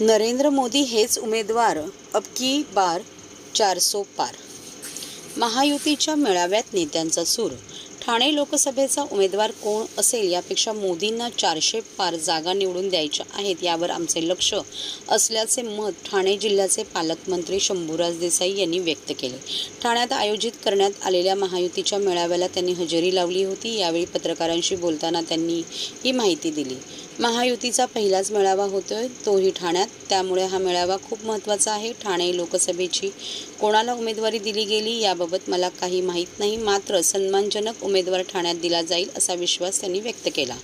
नरेंद्र मोदी हेच उमेदवार अब की बार चारसो पार. महायुतीच्या मेळाव्यात नेत्यांचा सूर. ठाणे लोकसभेचा उमेदवार कोण असेल यापेक्षा मोदींना चारशे पार जागा निवडून द्यायच्या आहेत यावर आमचे लक्ष असल्याचे मत ठाणे जिल्ह्याचे पालकमंत्री शंभूराज देसाई यांनी व्यक्त केले. ठाण्यात आयोजित करण्यात आलेल्या महायुतीच्या मेळाव्याला त्यांनी हजेरी लावली होती. यावेळी पत्रकारांशी बोलताना त्यांनी ही माहिती दिली. महायुतीचा पहिलाच मेळावा होतोय तोही ठाण्यात. त्यामुळे हा मेळावा खूप महत्त्वाचा आहे. ठाणे लोकसभेची कोणाला उमेदवारी दिली गेली याबाबत मला काही माहीत नाही. मात्र सन्मानजनक उमेदवार ठाण्यात दिला जाईल असा विश्वास त्यांनी व्यक्त केला.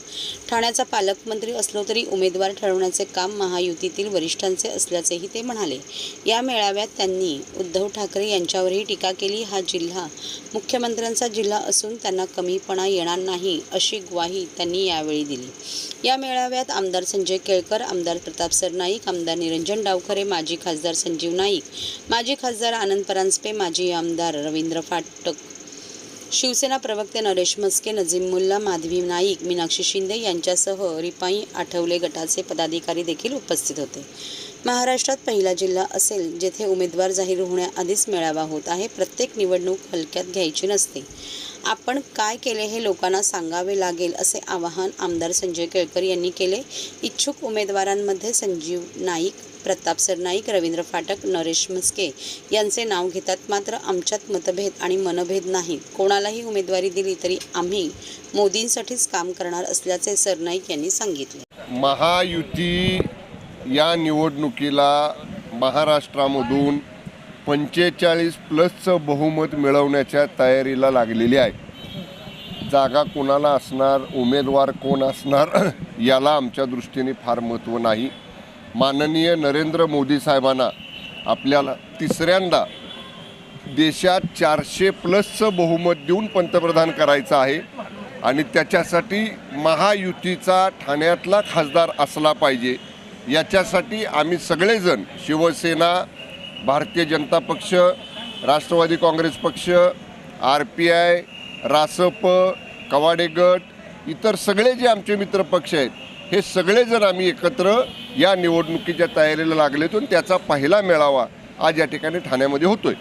ठाण्याचा पालकमंत्री असलो तरी उमेदवार ठरवण्याचे काम महायुतीतील वरिष्ठांचे असल्याचेही ते म्हणाले. या मेळाव्यात त्यांनी उद्धव ठाकरे यांच्यावरही टीका केली. हा जिल्हा मुख्यमंत्र्यांचा जिल्हा असून त्यांना कमीपणा येणार नाही अशी ग्वाही त्यांनी यावेळी दिली. या मेळा मेळाव्यात आमदार संजय केळकर आमदार प्रताप सरनाईक आमदार निरंजन डावखरे माजी खासदार संजीव नाईक माजी खासदार आनंद परांजपे माजी आमदार रवींद्र फाटक शिवसेना प्रवक्ते नरेश मस्के नजीम मुल्ला माधवी नाईक मीनाक्षी शिंदे यांच्यासह रिपाई आठवले गटाचे पदाधिकारी देखील उपस्थित होते. महाराष्ट्रात पहिला जिल्हा असेल जेथे उमेदवार जाहीर होण्याआधीच मेळावा होत आहे प्रत्येक निवडणूक हलक्यात घ्यायची नसते. आपण काय केले हे लोकांना सांगावे लागेल असे आवाहन आमदार संजय केळकर यांनी केले. इच्छुक उमेदवारांमध्ये संजीव नाईक प्रताप सरनाईक रवींद्र फाटक नरेश मस्के यांचे नाव घेतात. मात्र आमच्यात मतभेद आणि मनभेद नाहीत कोणालाही उमेदवारी दिली तरी आम्ही मोदींसाठीच काम करणार असल्याचे सरनाईक यांनी सांगितले. महायुती या निवडणुकीला महाराष्ट्रामधून पंचेचाळीस प्लसचं बहुमत मिळवण्याच्या तयारीला लागलेली आहे. जागा कोणाला असणार उमेदवार कोण असणार याला आमच्या दृष्टीने फार महत्त्व नाही. माननीय नरेंद्र मोदी साहेबांना आपल्याला तिसऱ्यांदा देशात चारशे प्लसचं बहुमत देऊन पंतप्रधान करायचं आहे आणि त्याच्यासाठी महायुतीचा ठाण्यातला खासदार असला पाहिजे. याच्यासाठी आम्ही सगळेजण शिवसेना भारतीय जनता पक्ष राष्ट्रवादी काँग्रेस पक्ष R P I Rasap Kawade गट इतर सगळे जे आमचे मित्र पक्ष आहेत हे सगळेजण आम्ही एकत्र या निवडणुकीच्या तयारीला लागलेतो त्याचा पहिला मेळावा आज या ठिकाणी ठाण्यामध्ये होतोय.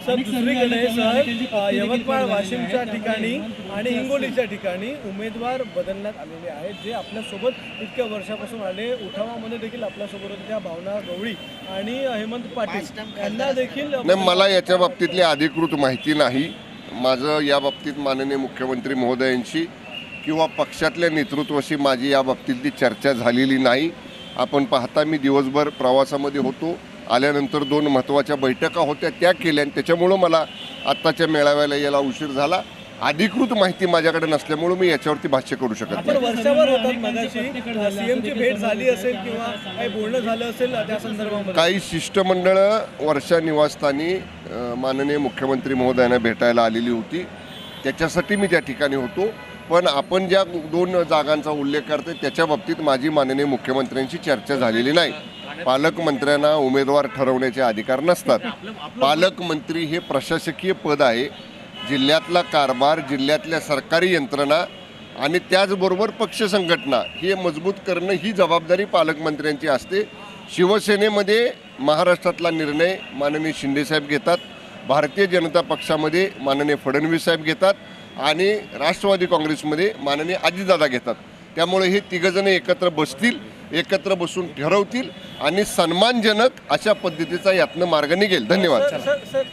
यवतमाळ वाशिमच्या ठिकाणी आणि हिंगोलीच्या ठिकाणी उमेदवार बदलण्यात आलेले आहेत जे आपल्यासोबत इतक्या वर्षापासून आले. उठावामध्ये देखील आपल्यासोबत होत्या भावना गवळी आणि हेमंत पाटील. यांना देखील नाही मला याच्या बाबतीतली अधिकृत माहिती नाही. माझं या बाबतीत माननीय मुख्यमंत्री महोदयांशी किंवा पक्षातल्या नेतृत्वाशी माझी या बाबतीतली चर्चा झालेली नाही. आपण पाहता मी दिवसभर प्रवासामध्ये होतो. आल्यानंतर दोन महत्त्वाच्या बैठका होत्या त्या केल्या आणि त्याच्यामुळं मला आत्ताच्या मेळाव्याला यायला उशीर झाला. अधिकृत माहिती माझ्याकडे नसल्यामुळं मी याच्यावरती भाष्य करू शकत नाही. काही शिष्टमंडळं वर्षा निवासस्थानी माननीय मुख्यमंत्री महोदयांना भेटायला आलेली होती. त्याच्यासाठी मी त्या ठिकाणी होतो. पण आपण ज्या दोन जागांचा उल्लेख करते त्याच्या बाबतीत माझी माननीय मुख्यमंत्र्यांशी चर्चा झालेली नाही. पालकमंत्र्यांना उमेदवार ठरवण्याचे अधिकार नसतात. पालकमंत्री हे प्रशासकीय पद आहे. जिल्ह्यातला कारभार जिल्ह्यातल्या सरकारी यंत्रणा आणि त्याचबरोबर पक्ष संघटना हे मजबूत करणं ही जबाबदारी पालकमंत्र्यांची असते. शिवसेनेमध्ये महाराष्ट्रातला निर्णय माननीय शिंदेसाहेब घेतात. भारतीय जनता पक्षामध्ये माननीय फडणवीस साहेब घेतात आणि राष्ट्रवादी काँग्रेसमध्ये माननीय अजितदादा घेतात. त्यामुळे हे तिघजण एकत्र बसतील. एकत्र बसून ठरवतील आणि सन्मानजनक अशा पद्धतीचा यातनं मार्ग निघेल. धन्यवाद. Sir sir sir